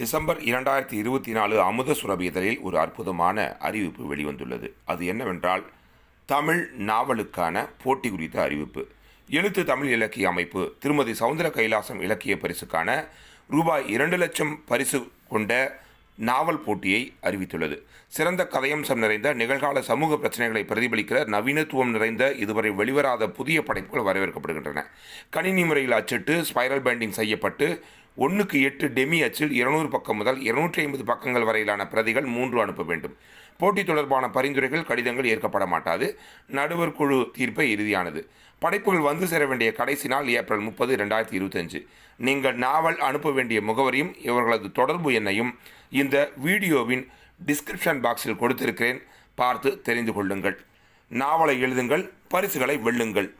December இரண்டாயிரத்தி இருபத்தி நாலு அமுத சுரபி இதழில் ஒரு அற்புதமான அறிவிப்பு வெளிவந்துள்ளது. அது என்னவென்றால் தமிழ் நாவலுக்கான போட்டி குறித்த அறிவிப்பு. எழுத்து தமிழ் இலக்கிய அமைப்பு திருமதி சவுந்தர கைலாசம் இலக்கிய பரிசுக்கான ரூபாய் இரண்டு லட்சம் பரிசு கொண்ட நாவல் போட்டியை அறிவித்துள்ளது. சிறந்த கதையம்சம் நிறைந்த நிகழ்கால சமூக பிரச்சனைகளை பிரதிபலிக்கிற நவீனத்துவம் நிறைந்த இதுவரை வெளிவராத புதிய படைப்புகள் வரவேற்கப்படுகின்றன. கணினி முறையில் அச்சிட்டு ஸ்பைரல் பைண்டிங் செய்யப்பட்டு ஒன்றுக்கு எட்டு டெமி அச்சில் இருநூறு பக்கம் முதல் இருநூற்றி ஐம்பது பக்கங்கள் வரையிலான பிரதிகள் மூன்று அனுப்ப வேண்டும். போட்டி தொடர்பான பரிந்துரைகள் கடிதங்கள் ஏற்கப்பட மாட்டாது. நடுவர் குழு தீர்ப்பை இறுதியானது. படைப்புகள் வந்து சேர வேண்டிய கடைசி நாள் ஏப்ரல் முப்பது ரெண்டாயிரத்தி இருபத்தஞ்சு. நீங்கள் நாவல் அனுப்ப வேண்டிய முகவரியும் இவர்களது தொடர்பு எண்ணையும் இந்த வீடியோவின் டிஸ்கிரிப்ஷன் பாக்ஸில் கொடுத்திருக்கிறேன். பார்த்து தெரிந்து கொள்ளுங்கள். நாவலை எழுதுங்கள் பரிசுகளை வெல்லுங்கள்.